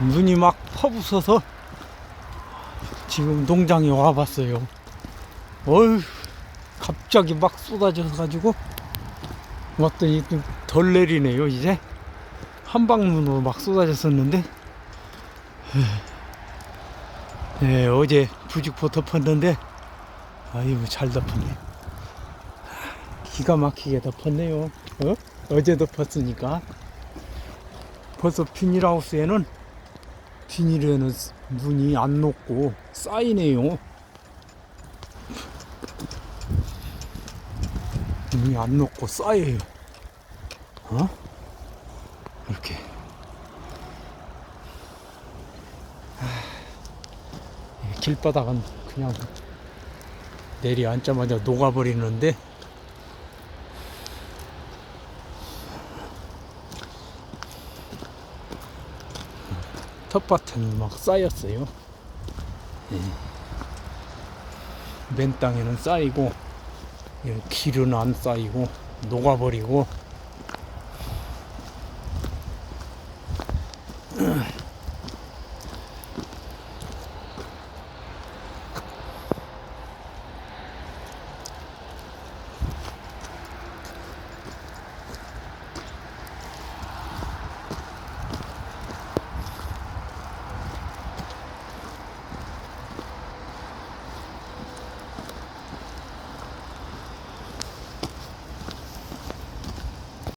눈이 막 퍼부어서 지금 농장에 와봤어요. 어휴, 갑자기 막 쏟아져 가지고 왔더니 좀 덜 내리네요, 이제. 한 방문으로 막 쏟아졌었는데. 네, 어제 부직포 덮었는데, 아이고, 잘 덮었네. 기가 막히게 덮었네요. 어? 어제 덮었으니까. 벌써 비닐하우스에는 비닐에는 눈이 안 녹고 쌓이네요. 눈이 안 녹고 쌓여요. 어? 이렇게. 길바닥은 그냥 내려앉자마자 녹아버리는데 텃밭에는 막 쌓였어요. 예. 맨 땅에는 쌓이고 예, 길은 안 쌓이고 녹아버리고